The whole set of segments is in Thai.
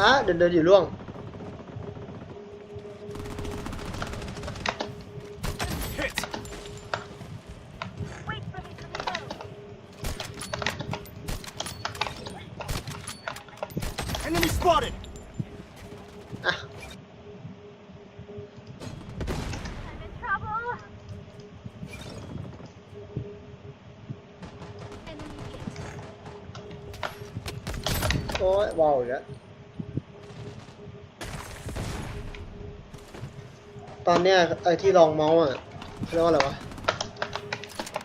อะเดินเดินอยู่ล่วง โอ้ยว้าวอีกแล้วตอนเนี้ยไอ้ที่ลองเมาส์อะเขาเรียกว่าอะไรวะ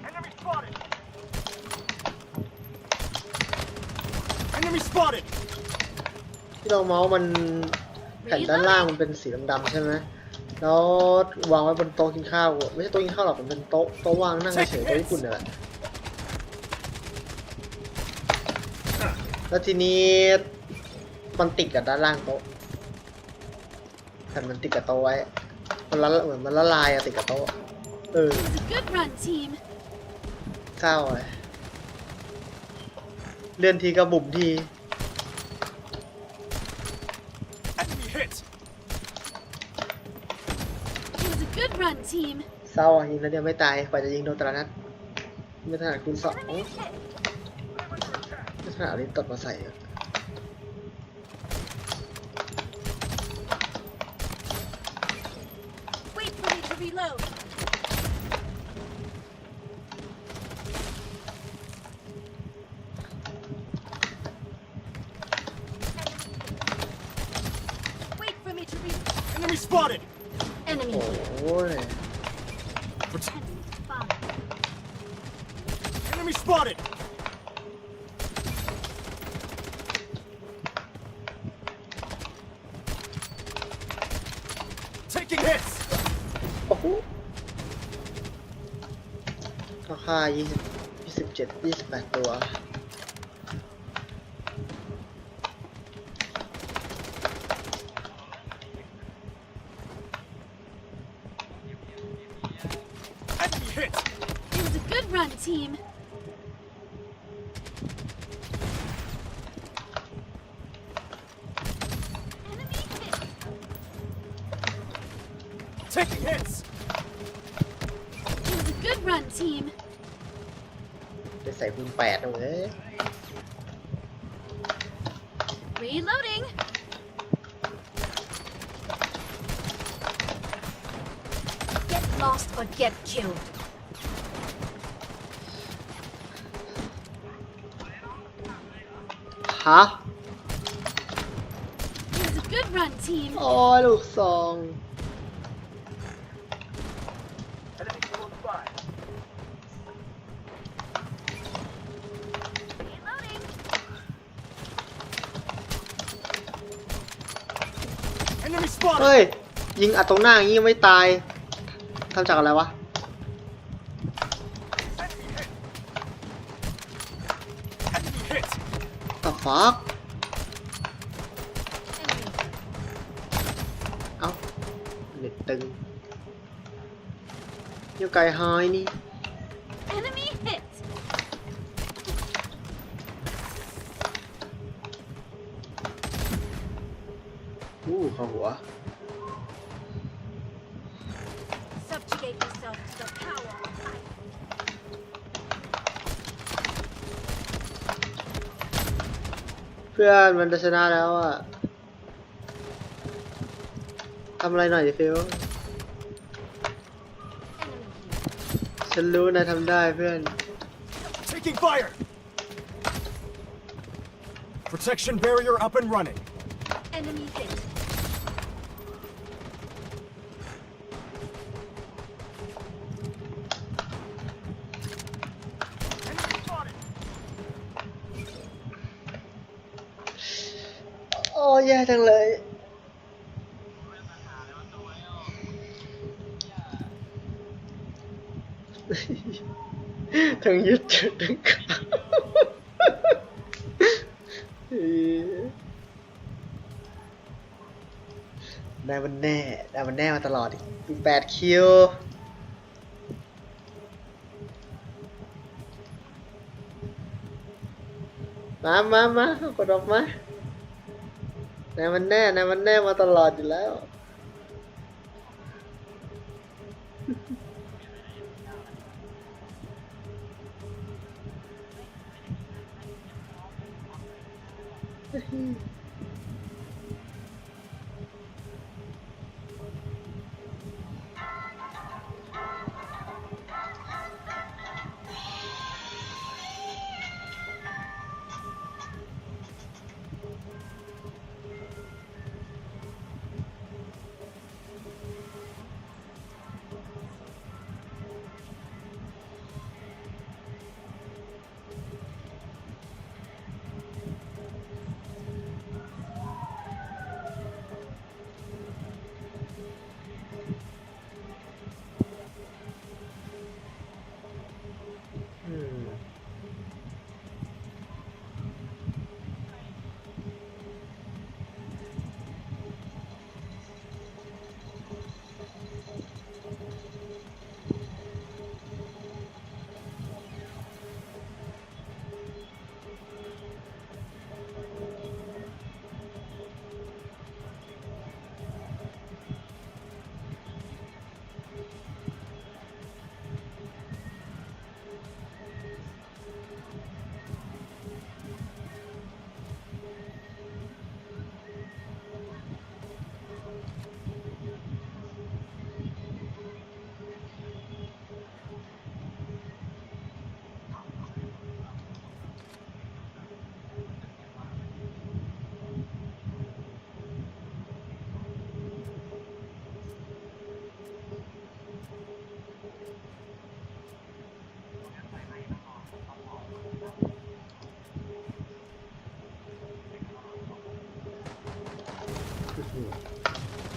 Enemy spotted! Enemy spotted! ที่ลองเมาส์มันแผ่นด้านล่างมันเป็นสีดำๆใช่ไหมแล้ววางไว้บนโต๊ะกินข้าว ไม่ใช่โต๊ะกินข้าวหรอกมันเป็นโต๊ะโต๊ะวางนั่งเฉยๆโต๊ะญี่ปุ่นนี่แหละ แล้วทีนี้มันติดกับด้านล่างโต๊ะแผ่นมันติดกับโต๊ะไว้ มันละเหมือนมันละลายอะติดกับโต๊ะ เออ Good run, team. เศร้าเลยเลื่อนทีก็บุ่มที Enemy hit! It was a good run, team. เศร้าอะยิงแล้วเดียวไม่ตายกว่าจะยิงโดนแต่ละนัดไม่ถนัดคูณสอง Enemy hit. ไม่ถนัดเอาลิ้นตดมาใส่อะ Wait for me to reload. Wait for me to reload. Enemy spotted! Enemy โอ้ย Prote- Enemy spotted. ยี่สิบเจ็ดยี่สิบแปดตัว Reloading. Get lost or get killed. ฮะ It was a good run, team. โอ้ยลูกซอง เ Enemy spotted! ฮ้ย ยิงอัดตรงหน้าอย่างงี้ยังไม่ตายทำจากอะไรวะ Enemy hit! the fuck Enemy. เอ้าเน็ตตึงยังไกลหายนี่ Subjugate yourself to the power of light. เพื่อนมันจะชนะแล้วอ่ะทำอะไรหน่อยดิฟิล Enemy here. ฉันรู้นายทำได้เพื่อน Taking fire! Protection barrier up and running. Enemy hit. แย่จังเลย ทั้งยึดจุดทั้งขาเฮ้ยได้มันแน่ได้มันแน่มาตลอดอีกมีแปดคิว Enemy มามามา กดออกมา นายมันแน่นายมันแน่มาตลอดอยู่แล้ว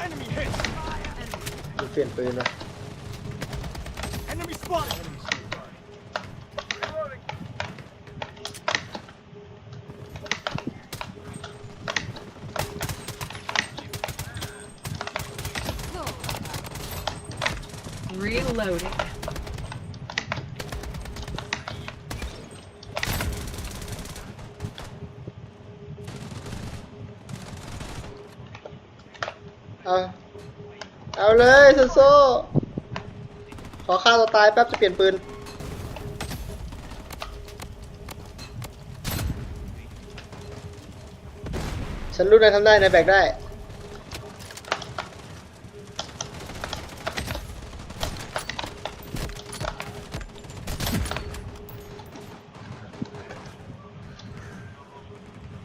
Enemy hit. มันเปลี่ยนปืนวะ Enemy spotted. Reloading. Reloading. เอ เลยโซโซ ขอฆ่าตัวตายแป๊บจะเปลี่ยนปืน ฉันรู้นายทำได้นายแบกได้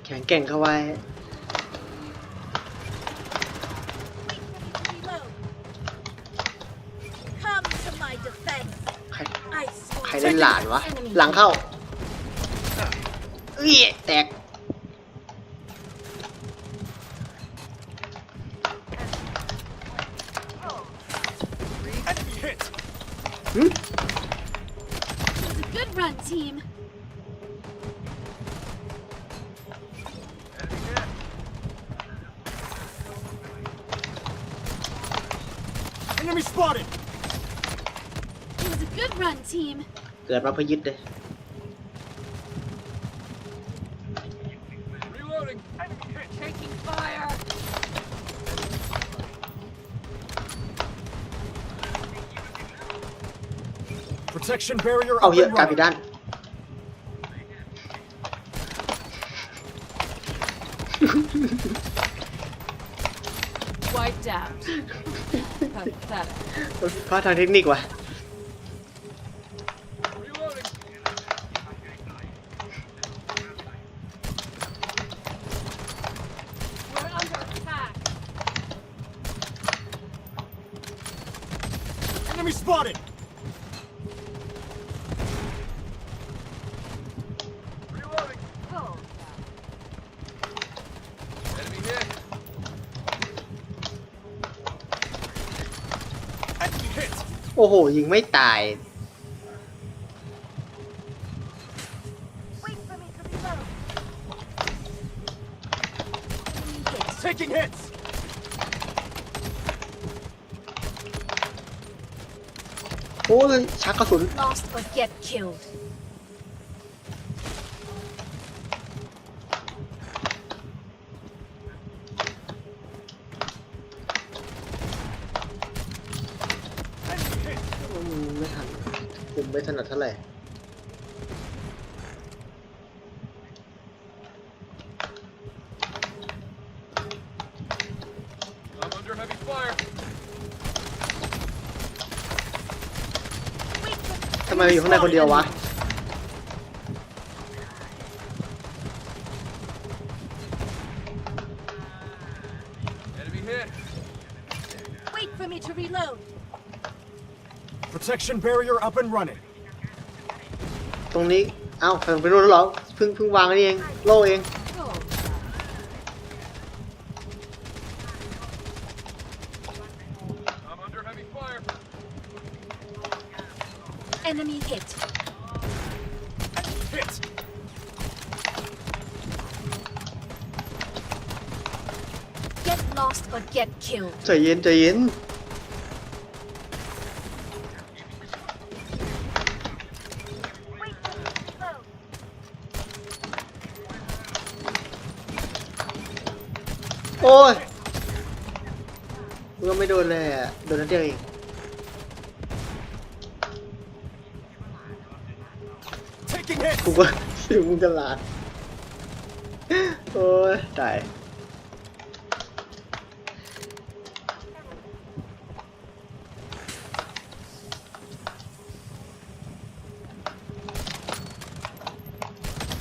แข็งแกร่งเข้าไว้ เล่นหลานวะ หลังเข้าเอ้ยแตก Enemy hit. หึ It was a good run, team. Enemy spotted. It was a good run, team. เกิดมาเพื่อยึดเลย Reloading. Enemy hit. Taking fire. Protection barrier เอา up เยอะ and กลับอี running. กด้าน Wiped out. Pathetic. เพราะทางเทคนิคว่ะ อ้โห ยิงไม่ตาย Wait for me to reload. Taking hits. โอ้ยชักกระสุน Lost or get killed. ไม่ถนัดเท่าไหร่ I'm under heavy fire. ทำไมอยู่ข้างในคนเดียววะ Enemy hit. Wait for me to reload. Protection barrier up and running. ตรงนี้ เอ้าเพิ่งไปรู้แล้วเหรอเพิ่งเพิ่งวางอันนี้เอง โล่เอง Oh, I'm under heavy fire. enemy hit. Hit. Get lost or get killed. ใจเย็นใจเย็น โอ้ยมึงก็ไม่โดนเลยอะ โดนนัดเดียวเอง Taking hits. กูก็สิวมึงกันลาด โอ้ยตาย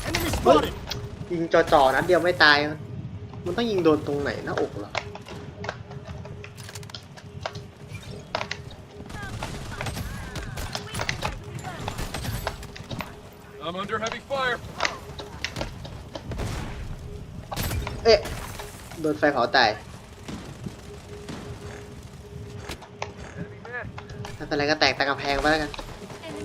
Enemy spotted. ยิงจ่อๆนัดเดียวไม่ตายมัน ต้องยิงโดนตรงไหนหน้าอกเหรอ I'm under heavy fire. เอ๊ะโดนไฟเผาตาย Enemy hit. ถ้าเป็นไรก็แตกตางกำแพงไปแล้วกัน Enemy.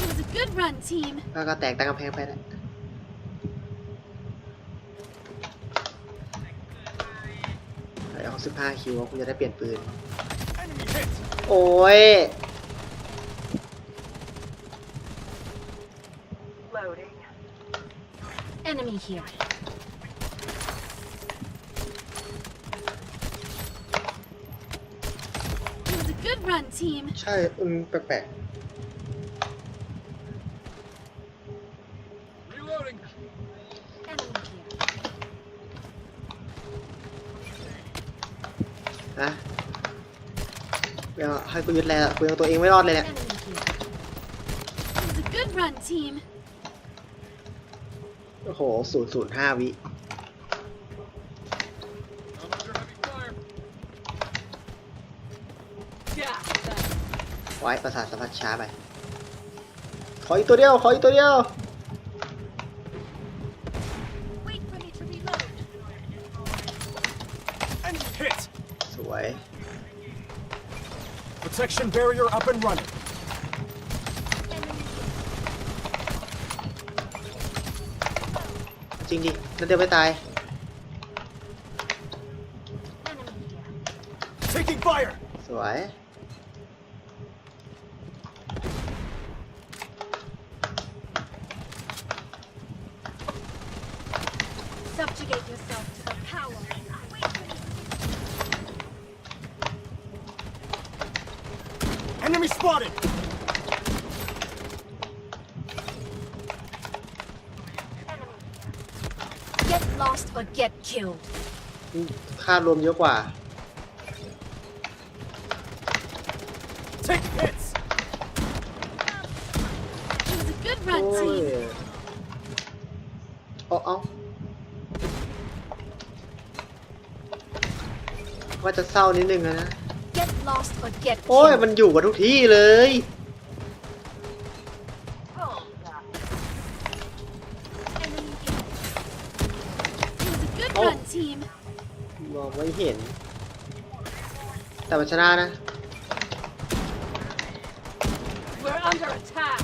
It was a good run, team. ก็ก็แตกตางกำแพงไปแล้วเดี๋ยว สิบห้าคิวกูจะได้เปลี่ยนปืน Enemy hit. โอ้ย Enemy here. It was a good run, team. ใช่อืมแปลก Reloading. นะเดี๋ยวให้กูยึดแลกูยังตัวเองไม่รอดเลยเนี่ย Enemy here. It was a good run, team. โอ้โหศูนย์ศูนย์ห้าวิ I'm under heavy fire. ไว้ประสาทสัมผัสช้าไป ขออีกตัวเดียว ขออีกตัวเดียว Wait for me to reload. Enemy hit. สวย Protection barrier up and running. Enemy here. จริงดินั่นเดียวไม่ตาย Enemy here. Taking fire. สวย Subjugate yourself to the power. Wait for me. Enemy spotted. Get lost or get killed. ค่ารวมเยอะกว่า Taking hits. It was a good โอ้ run, ย team. เอาเอาว่าจะเศร้านิดนึงอะนะ Get lost or get โอ้ย killed. มันอยู่กับทุกที่เลย Enemy here. It was a good Oh. run, team. มองไม่เห็น แต่มันชนะนะ We're under attack.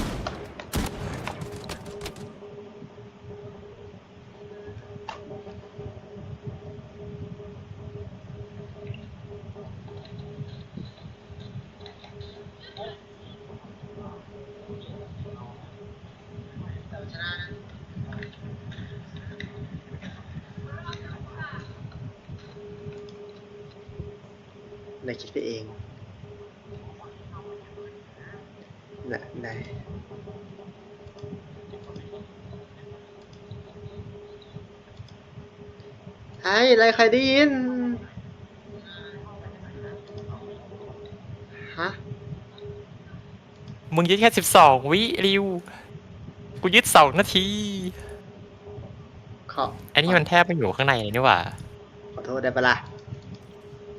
ในคิดไปเองไหนายไอ้อะไรใครได้ยิน ฮะ มึงยึดแค่สิบสองวิริว กูยึดสองนาที ขออันนี้มันแทบไม่อยู่ข้างในเลยนี่หว่า ขอโทษได้ปะล่ะ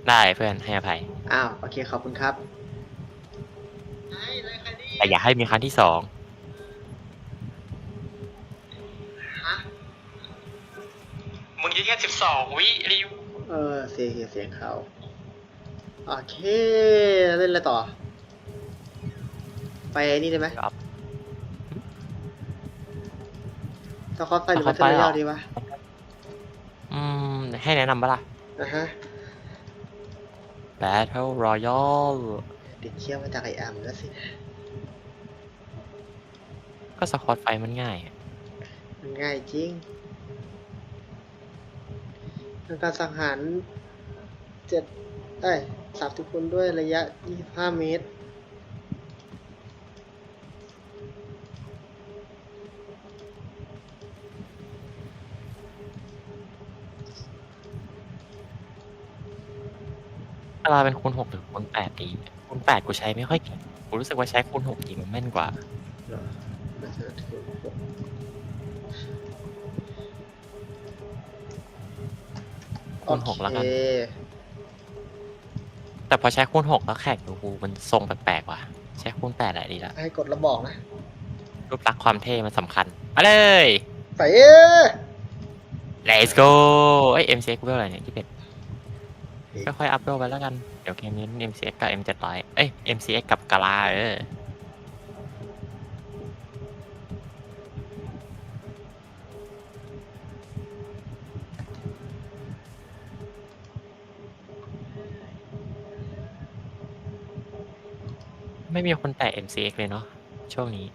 ได้เพื่อนให้อภัย อ้าว โอเค ขอบคุณครับแต่อย่าให้มีครั้งที่สองฮะมึงยึดแค่สิบสองวิริวเออเสียงเสียงเขาโอเคเล่นอะไรต่อ ไปนี่ได้ไหม ครับ สกอตไฟหรือว่าสเทกอตไฟเลเหรออร์ดีวะอืม ให้แนะนำปะล่ะนะฮะ Battle Royale เด็กเชี่ยวมาจากไอแอมแล้วสิ ก็สควอตไฟมันง่ายอะมันง่ายจริงทำการสังหารเจ็ดเอ้ยสามสิบคนด้วยระยะ 25 เมตร เวลาเป็นคูณหกหรือคูณแปดดีคูณแปดกูใช้ไม่ค่อยเก่งกูรู้สึกว่าใช้คูณหกดีมันแม่นกว่าเหรอไม่ใช่คูณหกคูณหกแล้วกัน โอเคแต่พอใช้คูณหกแล้วแขกดูกูมันทรงแปลกๆว่ะใช้คูณแปดอะไรดีละให้กดแล้วบอกนะ รูปลักษณ์ความเท่มันสำคัญมาเลยใส่เอ้ย let's go เอ้ย MCX เวลอะไรเนี่ยที่เป็น ค่อยๆอัพเวลไปแล้วกัน เดี๋ยวเกมนี้ MCX กับ M700 เอ้ย MCX กับกาลาเออไม่มีคนแตะ MCX เลยเนาะช่วงนี้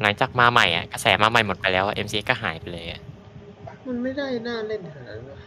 หลังจากมาใหม่อะ กระแสมาใหม่หมดไปแล้วอะ MCX ก็หายไปเลยอะมันไม่ได้น่าเล่นขนาดนั้นวะ